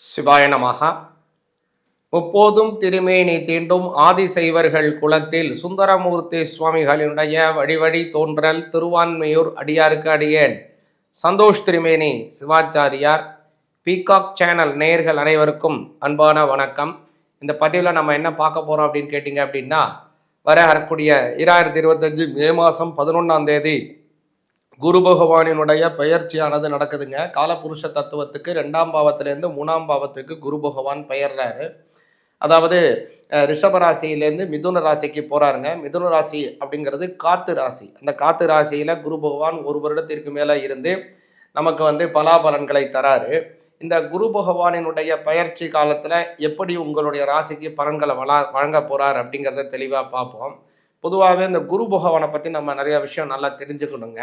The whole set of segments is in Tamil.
சிவாய நமகா முப்போதும் திருமேனி தீண்டும் ஆதிசைவர்கள் குலத்தில் சுந்தரமூர்த்தி சுவாமிகளினுடைய வழிவழி தோன்றல் திருவான்மையூர் அடியாருக்கு அடியேன். சந்தோஷ் திருமேனி சிவாச்சாரியார் பீகாக் சேனல் நேயர்கள் அனைவருக்கும் அன்பான வணக்கம். இந்த பதிவில் நம்ம என்ன பார்க்க போகிறோம் அப்படின்னு கேட்டிங்க அப்படின்னா வர வரக்கூடிய இராயிரத்தி இருபத்தஞ்சு மே மாதம் பதினொன்றாம் தேதி குரு பகவானினுடைய பெயர்ச்சியானது நடக்குதுங்க. காலபுருஷ தத்துவத்துக்கு ரெண்டாம் பாவத்திலேருந்து மூணாம் பாவத்துக்கு குரு பகவான் பெயர்றாரு. அதாவது ரிஷபராசியிலேருந்து மிதுன ராசிக்கு போறாருங்க. மிதுன ராசி அப்படிங்கிறது காத்து ராசி. அந்த காத்து ராசியில குரு பகவான் ஒரு வருடத்திற்கு மேல இருந்து நமக்கு வந்து பலாபலன்களை தராரு. இந்த குரு பகவானினுடைய பயிற்சி காலத்துல எப்படி உங்களுடைய ராசிக்கு பலன்களை வளா வழங்க போகிறார் அப்படிங்கிறத தெளிவா பார்ப்போம். பொதுவாகவே இந்த குரு பகவானை பத்தி நம்ம நிறைய விஷயம் நல்லா தெரிஞ்சுக்கணுங்க.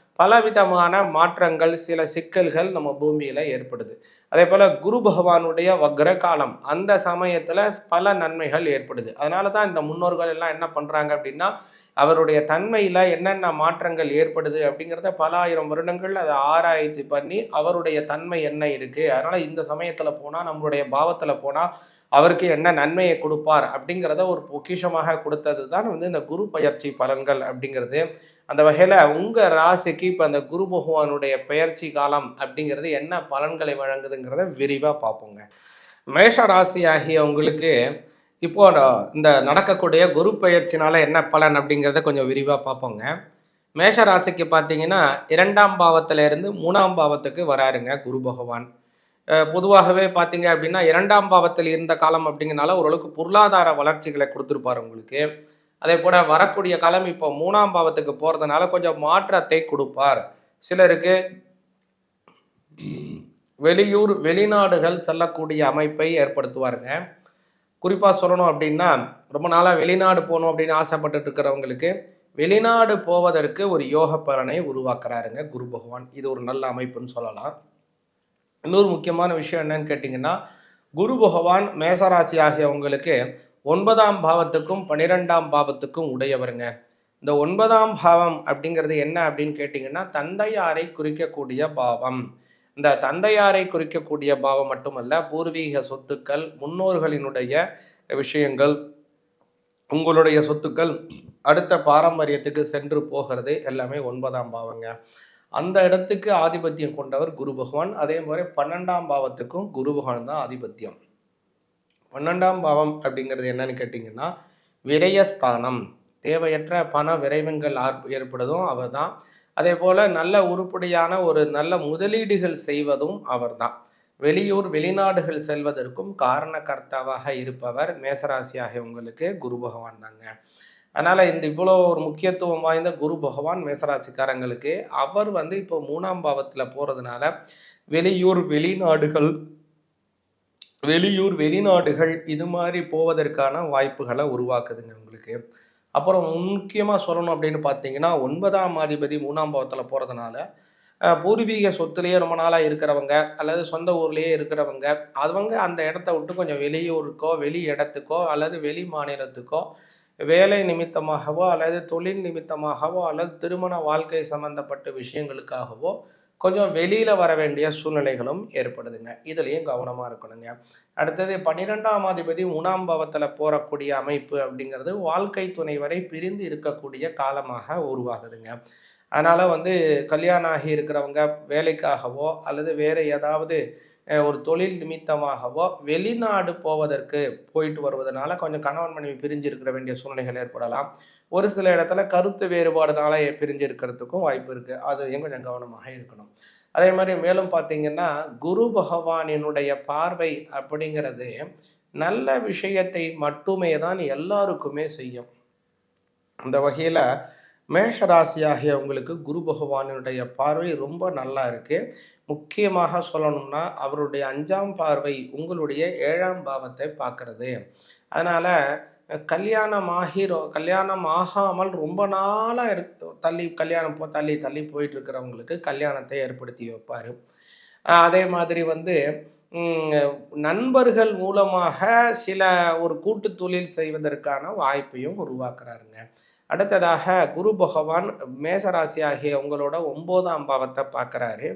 பலவிதமான மாற்றங்கள் சில சிக்கல்கள் நம்ம பூமியில் ஏற்படுது. அதே போல் குரு பகவானுடைய வக்ர காலம் அந்த சமயத்தில் பல நன்மைகள் ஏற்படுது. அதனால தான் இந்த முன்னோர்கள் எல்லாம் என்ன பண்ணுறாங்க அப்படின்னா அவருடைய தன்மையில் என்னென்ன மாற்றங்கள் ஏற்படுது அப்படிங்கிறத பல ஆயிரம் வருடங்கள் அதை ஆராய்ச்சி பண்ணி அவருடைய தன்மை என்ன இருக்குது அதனால் இந்த சமயத்தில் போனால் நம்மளுடைய பாவத்தில் போனால் அவருக்கு என்ன நன்மையை கொடுப்பார் அப்படிங்கிறத ஒரு பொக்கிஷமாக கொடுத்தது தான் வந்து இந்த குரு பயிற்சி பலன்கள் அப்படிங்கிறது. அந்த வகையில் உங்கள் ராசிக்கு இப்போ அந்த குரு பகவானுடைய பெயர்ச்சி காலம் அப்படிங்கிறது என்ன பலன்களை வழங்குதுங்கிறத விரிவாக பார்ப்போங்க. மேஷ ராசி ஆகிய உங்களுக்கு இப்போ இந்த நடக்கக்கூடிய குரு பயிற்சினால என்ன பலன் அப்படிங்கிறத கொஞ்சம் விரிவாக பார்ப்போங்க. மேஷ ராசிக்கு பார்த்தீங்கன்னா இரண்டாம் பாவத்துல இருந்து மூணாம் பாவத்துக்கு வராருங்க குரு பகவான். பொதுவாகவே பார்த்தீங்க அப்படின்னா இரண்டாம் பாவத்தில் இருந்த காலம் அப்படிங்கிறனால ஓரளவுக்கு பொருளாதார வளர்ச்சிகளை கொடுத்துருப்பார் உங்களுக்கு. அதே போல வரக்கூடிய காலம் இப்போ மூணாம் பாவத்துக்கு போறதுனால கொஞ்சம் மாற்றத்தை கொடுப்பார். சிலருக்கு வெளியூர் வெளிநாடுகள் செல்லக்கூடிய அமைப்பை ஏற்படுத்துவாருங்க. குறிப்பாக சொல்லணும் அப்படின்னா ரொம்ப நாளாக வெளிநாடு போகணும் அப்படின்னு ஆசைப்பட்டுட்டு இருக்கிறவங்களுக்கு வெளிநாடு போவதற்கு ஒரு யோக பலனை உருவாக்குறாருங்க குரு பகவான். இது ஒரு நல்ல அமைப்புன்னு சொல்லலாம். இன்னொரு முக்கியமான விஷயம் என்னன்னு கேட்டிங்கன்னா குரு பகவான் மேசராசி ஆகியவங்களுக்கு ஒன்பதாம் பாவத்துக்கும் பன்னிரெண்டாம் பாவத்துக்கும் உடையவருங்க. இந்த ஒன்பதாம் பாவம் அப்படிங்கிறது என்ன அப்படின்னு கேட்டிங்கன்னா தந்தையாரை குறிக்கக்கூடிய பாவம். இந்த தந்தையாரை குறிக்கக்கூடிய பாவம் மட்டுமல்ல பூர்வீக சொத்துக்கள் முன்னோர்களினுடைய விஷயங்கள் உங்களுடைய சொத்துக்கள் அடுத்த பாரம்பரியத்துக்கு சென்று போகிறது எல்லாமே ஒன்பதாம் பாவங்க. அந்த இடத்துக்கு ஆதிபத்தியம் கொண்டவர் குரு பகவான். அதே மாதிரி பன்னெண்டாம் பாவத்துக்கும் குரு பகவான் தான் ஆதிபத்தியம். பன்னெண்டாம் பாவம் அப்படிங்கிறது என்னன்னு கேட்டிங்கன்னா விரயஸ்தானம். தேவையற்ற பண விரைவங்கள் ஆர்- அவர் தான் அதே போல் நல்ல உருப்படியான ஒரு நல்ல முதலீடுகள் செய்வதும் அவர்தான். வெளியூர் வெளிநாடுகள் செல்வதற்கும் காரணகர்த்தாவாக இருப்பவர் மேசராசியாக உங்களுக்கு குரு பகவான் தாங்க. அதனால் இந்த இவ்வளோ ஒரு முக்கியத்துவம் வாய்ந்த குரு பகவான் மேசராசிக்காரங்களுக்கு அவர் வந்து இப்போ மூணாம் பாவத்தில் போகிறதுனால வெளியூர் வெளிநாடுகள் வெளியூர் வெளிநாடுகள் இது மாதிரி போவதற்கான வாய்ப்புகளை உருவாக்குதுங்க உங்களுக்கு. அப்புறம் முக்கியமாக சொல்லணும் அப்படின்னு பார்த்தீங்கன்னா ஒன்பதாம் அதிபதி மூணாம் பாவத்தில் போகிறதுனால பூர்வீக சொத்துலேயே ரொம்ப நாளாக இருக்கிறவங்க அல்லது சொந்த ஊர்லேயே இருக்கிறவங்க அவங்க அந்த இடத்த விட்டு கொஞ்சம் வெளியூருக்கோ வெளி இடத்துக்கோ அல்லது வெளி மாநிலத்துக்கோ வேலை நிமித்தமாகவோ அல்லது தொழில் நிமித்தமாகவோ அல்லது திருமண வாழ்க்கை சம்பந்தப்பட்ட விஷயங்களுக்காகவோ கொஞ்சம் வெளியில் வர வேண்டிய சூழ்நிலைகளும் ஏற்படுதுங்க. இதுலேயும் கவனமாக இருக்கணுங்க. அடுத்தது பன்னிரெண்டாம் அதிபதி மூணாம் போகக்கூடிய அமைப்பு அப்படிங்கிறது வாழ்க்கை துணை வரை பிரிந்து இருக்கக்கூடிய காலமாக உருவாகுதுங்க. அதனால் வந்து கல்யாணம் ஆகி இருக்கிறவங்க வேலைக்காகவோ அல்லது வேறு ஏதாவது ஒரு தொழில் நிமித்தமாகவோ வெளிநாடு போவதற்கு போயிட்டு வருவதனால கொஞ்சம் கணவன் மனைவி பிரிஞ்சு இருக்கிற வேண்டிய சூழ்நிலைகள் ஏற்படலாம். ஒரு சில இடத்துல கருத்து வேறுபாடுனால பிரிஞ்சு இருக்கிறதுக்கும் வாய்ப்பு இருக்குது அதையும் கொஞ்சம் கவனமாக இருக்கணும். அதே மாதிரி மேலும் பார்த்தீங்கன்னா குரு பகவானினுடைய பார்வை அப்படிங்கிறது நல்ல விஷயத்தை மட்டுமே தான் எல்லாருக்குமே செய்யும். அந்த வகையில் மேஷராசியாகிய உங்களுக்கு குரு பகவானுடைய பார்வை ரொம்ப நல்லா இருக்கு. முக்கியமாக சொல்லணும்னா அவருடைய அஞ்சாம் பார்வை உங்களுடைய ஏழாம் பாவத்தை பார்க்கறது. அதனால கல்யாணம் ஆகிரோ கல்யாணம் ஆகாமல் ரொம்ப நாளாக இரு தள்ளி கல்யாணம் போ தள்ளி தள்ளி போயிட்டு இருக்கிறவங்களுக்கு கல்யாணத்தை ஏற்படுத்தி வைப்பார். அதே மாதிரி வந்து நண்பர்கள் மூலமாக சில ஒரு கூட்டு தொழில் செய்வதற்கான வாய்ப்பையும் உருவாக்குறாருங்க. அடுத்ததாக குரு பகவான் மேசராசி ஆகிய உங்களோட ஒன்பதாம் பாவத்தை பார்க்குறாரு.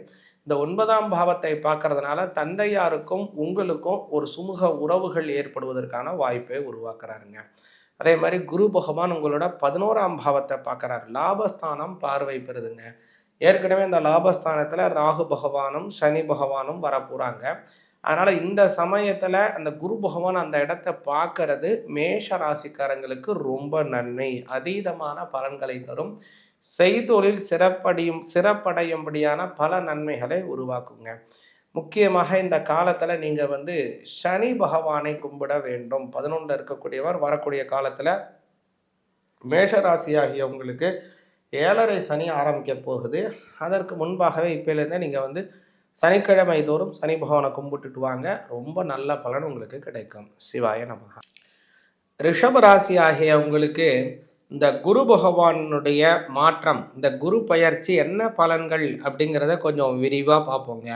இந்த ஒன்பதாம் பாவத்தை பார்க்கறதுனால தந்தையாருக்கும் உங்களுக்கும் ஒரு சுமூக உறவுகள் ஏற்படுவதற்கான வாய்ப்பை உருவாக்குறாருங்க. அதே மாதிரி குரு பகவான் உங்களோட பதினோராம் பாவத்தை பார்க்குறாரு. லாபஸ்தானம் பார்வை பெறுதுங்க. ஏற்கனவே இந்த லாபஸ்தானத்தில் ராகு பகவானும் சனி பகவானும் வரப்போகிறாங்க அதனால் இந்த சமயத்தில் அந்த குரு பகவான் அந்த இடத்த பார்க்கறது மேஷ ராசிக்காரங்களுக்கு ரொம்ப நன்மை. அதீதமான பலன்களை தரும். செய்தொழில் சிறப்படையும் சிறப்படையும்படியான பல நன்மைகளை உருவாக்குங்க. முக்கியமாக இந்த காலத்தில் நீங்கள் வந்து சனி பகவானை கும்பிட வேண்டும். பதினொன்றில் இருக்கக்கூடியவர் வரக்கூடிய காலத்தில் மேஷராசியாகிய உங்களுக்கு ஏழரை சனி ஆரம்பிக்க போகுது. அதற்கு முன்பாகவே இப்போலேருந்தே நீங்கள் வந்து சனிக்கிழமை தோறும் சனி பகவானை கும்பிட்டுட்டு வாங்க. ரொம்ப நல்ல பலன் உங்களுக்கு கிடைக்கும். சிவாய நமகா ரிஷப ராசி ஆகிய உங்களுக்கு இந்த குரு பகவானுடைய மாற்றம் இந்த குரு பயிற்சி என்ன பலன்கள் அப்படிங்கிறத கொஞ்சம் விரிவாக பார்ப்போங்க.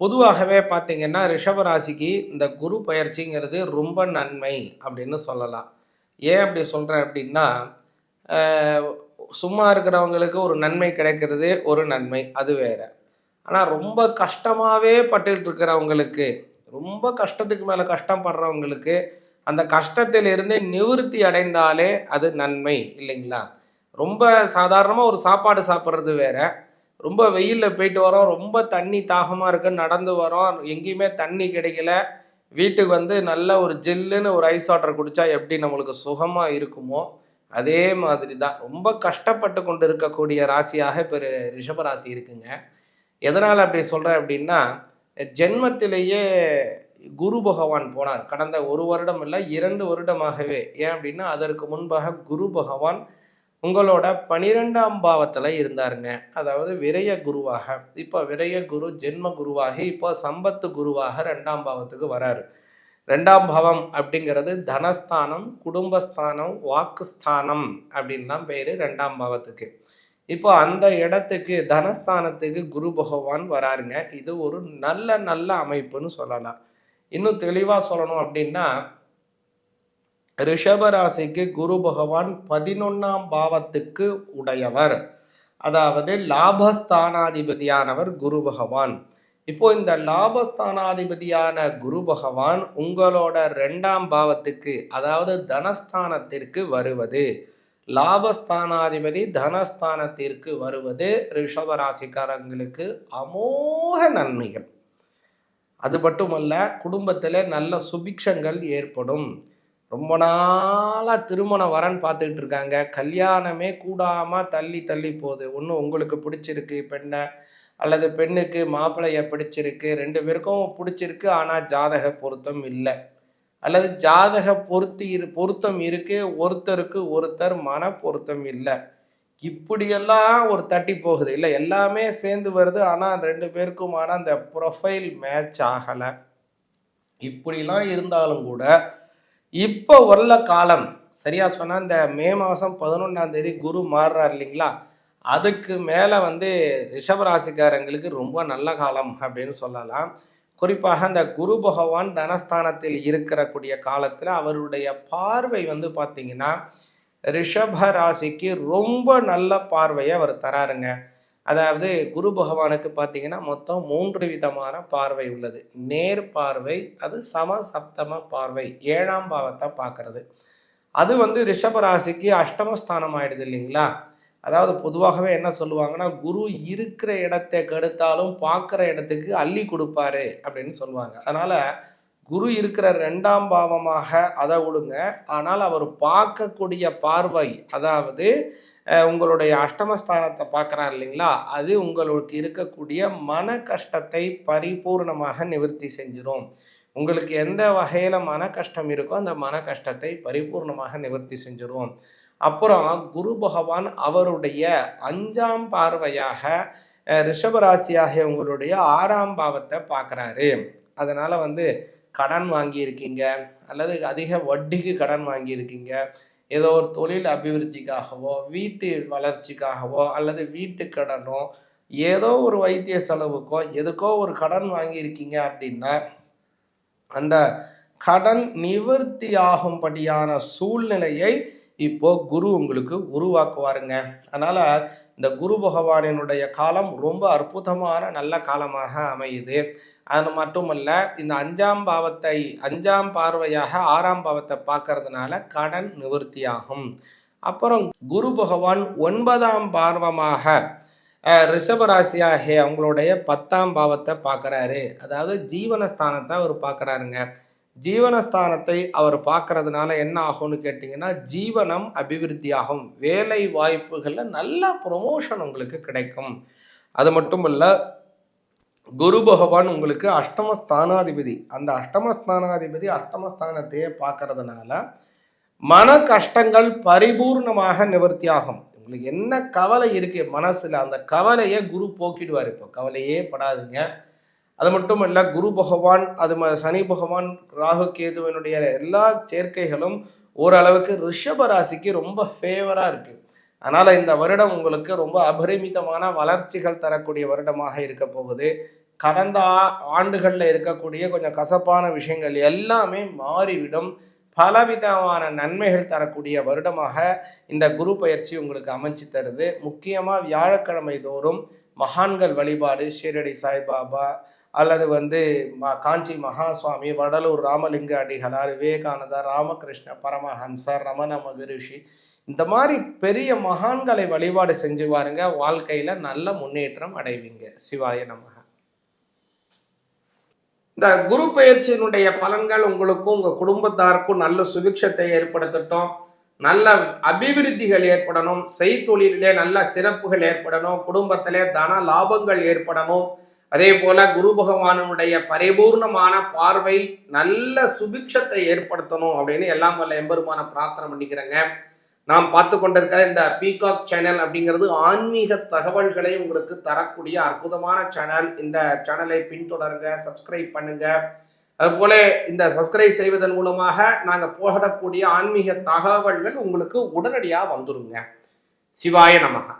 பொதுவாகவே பார்த்தீங்கன்னா ரிஷபராசிக்கு இந்த குரு பயிற்சிங்கிறது ரொம்ப நன்மை அப்படின்னு சொல்லலாம். ஏன் அப்படி சொல்கிறேன் அப்படின்னா சும்மா இருக்கிறவங்களுக்கு ஒரு நன்மை கிடைக்கிறது ஒரு நன்மை அது வேற. ஆனால் ரொம்ப கஷ்டமாகவே பட்டுக்கிட்டு இருக்கிறவங்களுக்கு ரொம்ப கஷ்டத்துக்கு மேலே கஷ்டப்படுறவங்களுக்கு அந்த கஷ்டத்திலிருந்து நிவிருத்தி அடைந்தாலே அது நன்மை இல்லைங்களா? ரொம்ப சாதாரணமாக ஒரு சாப்பாடு சாப்பிட்றது வேற. ரொம்ப வெயிலில் போயிட்டு வரோம் ரொம்ப தண்ணி தாகமாக இருக்கு நடந்து வரோம் எங்கேயுமே தண்ணி கிடைக்கல. வீட்டுக்கு வந்து நல்ல ஒரு ஜில்லுன்னு ஒரு ஐஸ் வாட்டர் குடித்தா எப்படி நம்மளுக்கு சுகமாக இருக்குமோ அதே மாதிரி தான் ரொம்ப கஷ்டப்பட்டு கொண்டு இருக்கக்கூடிய ராசியாக இப்போ ரிஷபராசி இருக்குங்க. எதனால் அப்படி சொல்கிறேன் அப்படின்னா ஜென்மத்திலேயே குரு பகவான் போனார். கடந்த ஒரு வருடம் இல்லை இரண்டு வருடமாகவே. ஏன் அப்படின்னா அதற்கு முன்பாக குரு பகவான் உங்களோட பனிரெண்டாம் பாவத்தில் இருந்தாருங்க. அதாவது விரய குருவாக. இப்போ விரய குரு ஜென்ம குருவாகி இப்போ சம்பத்து குருவாக ரெண்டாம் பாவத்துக்கு வராரு. ரெண்டாம் பாவம் அப்படிங்கிறது தனஸ்தானம் குடும்பஸ்தானம் வாக்குஸ்தானம் அப்படின்லாம் பேர் ரெண்டாம் பாவத்துக்கு. இப்போ அந்த இடத்துக்கு தனஸ்தானத்துக்கு குரு பகவான் வராருங்க. இது ஒரு நல்ல நல்ல அமைப்புன்னு சொல்லலாம். இன்னும் தெளிவாக சொல்லணும் அப்படின்னா ரிஷபராசிக்கு குரு பகவான் பதினொன்னாம் பாவத்துக்கு உடையவர். அதாவது லாபஸ்தானாதிபதியானவர் குரு பகவான். இப்போ இந்த லாபஸ்தானாதிபதியான குரு பகவான் உங்களோட ரெண்டாம் பாவத்துக்கு அதாவது தனஸ்தானத்திற்கு வருவது. லாபஸ்தானாதிபதி தனஸ்தானத்திற்கு வருவது ரிஷபராசிக்காரங்களுக்கு அமோக நன்மைகள். அது மட்டுமல்ல குடும்பத்தில் நல்ல சுபிக்ஷங்கள் ஏற்படும். ரொம்ப நாளாக திருமண வரன் பார்த்துக்கிட்டு இருக்காங்க. கல்யாணமே கூடாமல் தள்ளி தள்ளி போகுது. ஒன்று உங்களுக்கு பிடிச்சிருக்கு பெண்ணை அல்லது பெண்ணுக்கு மாப்பிள்ளைய பிடிச்சிருக்கு ரெண்டு பேருக்கும் பிடிச்சிருக்கு ஆனால் ஜாதக பொருத்தம் இல்லை. அல்லது ஜாதக பொருத்தி இரு பொருத்தம் இருக்கு ஒருத்தருக்கு ஒருத்தர் மன பொருத்தம் இல்லை. இப்படியெல்லாம் ஒரு தட்டி போகுது. இல்லை எல்லாமே சேர்ந்து வருது. ஆனால் ரெண்டு பேருக்குமான அந்த ப்ரொஃபைல் மேட்ச் ஆகலை. இப்படிலாம் இருந்தாலும் கூட இப்போ உள்ள காலம் சரியாக சொன்னால் இந்த மே மாதம் பதினொன்றாம் தேதி குரு மாறுறார் இல்லைங்களா? அதுக்கு மேலே வந்து ரிஷபராசிக்காரங்களுக்கு ரொம்ப நல்ல காலம் அப்படின்னு சொல்லலாம். குறிப்பாக அந்த குரு பகவான் தனஸ்தானத்தில் இருக்கிறக்கூடிய காலத்தில் அவருடைய பார்வை வந்து பார்த்தீங்கன்னா ரிஷப ராசிக்கு ரொம்ப நல்ல பார்வையை அவர் தராருங்க. அதாவது குரு பகவானுக்கு பார்த்தீங்கன்னா மொத்தம் மூன்று விதமான பார்வை உள்ளது. நேர் பார்வை அது சம சப்தம பார்வை ஏழாம் பாவத்தை பார்க்கறது. அது வந்து ரிஷப ராசிக்கு அஷ்டமஸ்தானம் ஆயிடுது இல்லைங்களா? அதாவது பொதுவாகவே என்ன சொல்லுவாங்கன்னா குரு இருக்கிற இடத்தை கெடுத்தாலும் பார்க்குற இடத்துக்கு அள்ளி கொடுப்பாரு அப்படின்னு சொல்லுவாங்க. அதனால் குரு இருக்கிற ரெண்டாம் பாவமாக அதை விடுங்க ஆனால் அவர் பார்க்கக்கூடிய பார்வை அதாவது உங்களுடைய அஷ்டமஸ்தானத்தை பார்க்குறாரு இல்லைங்களா? அது உங்களுக்கு இருக்கக்கூடிய மன கஷ்டத்தை பரிபூர்ணமாக நிவர்த்தி செஞ்சிடும் உங்களுக்கு எந்த வகையில் மன கஷ்டம் இருக்கோ அந்த மன கஷ்டத்தை பரிபூர்ணமாக நிவர்த்தி செஞ்சிடும் அப்புறம் குரு பகவான் அவருடைய அஞ்சாம் பார்வையாக ரிஷபராசியாகிய உங்களுடைய ஆறாம் பாவத்தை பார்க்குறாரு. அதனால் வந்து கடன் வாங்கியிருக்கீங்க அல்லது அதிக வட்டிக்கு கடன் வாங்கியிருக்கீங்க ஏதோ ஒரு தொழில் அபிவிருத்திக்காகவோ வீட்டு வளர்ச்சிக்காகவோ அல்லது வீட்டு கடனோ ஏதோ ஒரு வைத்திய செலவுக்கோ எதுக்கோ ஒரு கடன் வாங்கியிருக்கீங்க அப்படின்னா அந்த கடன் நிவர்த்தி ஆகும்படியான சூழ்நிலையை இப்போ குரு உங்களுக்கு உருவாக்குவாருங்க. அதனால் இந்த குரு பகவானினுடைய காலம் ரொம்ப அற்புதமான நல்ல காலமாக அமையுது. அது மட்டுமல்ல இந்த அஞ்சாம் பாவத்தை அஞ்சாம் பார்வையாக ஆறாம் பாவத்தை பார்க்கறதுனால கடன் நிவர்த்தியாகும். அப்புறம் குரு பகவான் ஒன்பதாம் பார்வமாக ரிஷபராசியாகிய அவங்களுடைய பத்தாம் பாவத்தை பார்க்குறாரு. அதாவது ஜீவனஸ்தானத்தை அவர் பார்க்குறாருங்க. ஜீவனஸ்தானத்தை அவர் பார்க்கறதுனால என்ன ஆகும்னு கேட்டிங்கன்னா ஜீவனம் அபிவிருத்தி ஆகும் வேலை வாய்ப்புகளில் நல்ல ப்ரொமோஷன் உங்களுக்கு கிடைக்கும். அது மட்டும் இல்லை குரு பகவான் உங்களுக்கு அஷ்டமஸ்தானாதிபதி. அந்த அஷ்டமஸ்தானாதிபதி அஷ்டமஸ்தானத்தையே பார்க்கறதுனால மன கஷ்டங்கள் பரிபூர்ணமாக நிவர்த்தி ஆகும் உங்களுக்கு என்ன கவலை இருக்கு மனசுல அந்த கவலையை குரு போக்கிடுவார். இப்போ கவலையே படாதுங்க. அது மட்டும் இல்லை குரு பகவான் அது சனி பகவான் ராகு கேதுவனுடைய எல்லா சேர்க்கைகளும் ஓரளவுக்கு ரிஷப ராசிக்கு ரொம்ப ஃபேவராக இருக்குது அதனால் இந்த வருடம் உங்களுக்கு ரொம்ப அபரிமிதமான வளர்ச்சிகள் தரக்கூடிய வருடமாக இருக்க போகுது. கடந்த ஆண்டுகளில் இருக்கக்கூடிய கொஞ்சம் கசப்பான விஷயங்கள் எல்லாமே மாறிவிடும். பலவிதமான நன்மைகள் தரக்கூடிய வருடமாக இந்த குரு பயிற்சி உங்களுக்கு அமைச்சு தருது. முக்கியமாக வியாழக்கிழமை தோறும் மகான்கள் வழிபாடு ஷீரடி சாய்பாபா அல்லது வந்து காஞ்சி மகாசுவாமி வடலூர் ராமலிங்க அடிகளார் விவேகானந்தர் ராமகிருஷ்ண பரமஹம்சர் ரமண மகரிஷி இந்த மாதிரி பெரிய மகான்களை வழிபாடு செஞ்சு பாருங்க வாழ்க்கையில நல்ல முன்னேற்றம் அடைவீங்க. சிவாய நமக. இந்த குரு பயிற்சியினுடைய பலன்கள் உங்களுக்கும் உங்க குடும்பத்தாருக்கும் நல்ல சுபிக்ஷத்தை ஏற்படுத்தட்டும். நல்ல அபிவிருத்திகள் ஏற்படணும். செய்தொழிலே நல்ல சிறப்புகள் ஏற்படணும். குடும்பத்திலே தன லாபங்கள் ஏற்படணும். அதே போல குரு பகவானுடைய பரிபூர்ணமான பார்வை நல்ல சுபிக்ஷத்தை ஏற்படுத்தணும் அப்படின்னு எல்லாம் வல்ல எம்பெருமான பிரார்த்தனை பண்ணிக்கிறேங்க. நாம் பார்த்து கொண்டிருக்கிற இந்த பீகாக் சேனல் அப்படிங்கிறது ஆன்மீக தகவல்களை உங்களுக்கு தரக்கூடிய அற்புதமான சேனல் இந்த சேனலை பின்தொடருங்க சப்ஸ்கிரைப் பண்ணுங்க. அதுபோல இந்த சப்ஸ்கிரைப் செய்வதன் மூலமாக நாங்கள் போகக்கூடிய ஆன்மீக தகவல்கள் உங்களுக்கு உடனடியாக வந்துருங்க. சிவாய நமகா.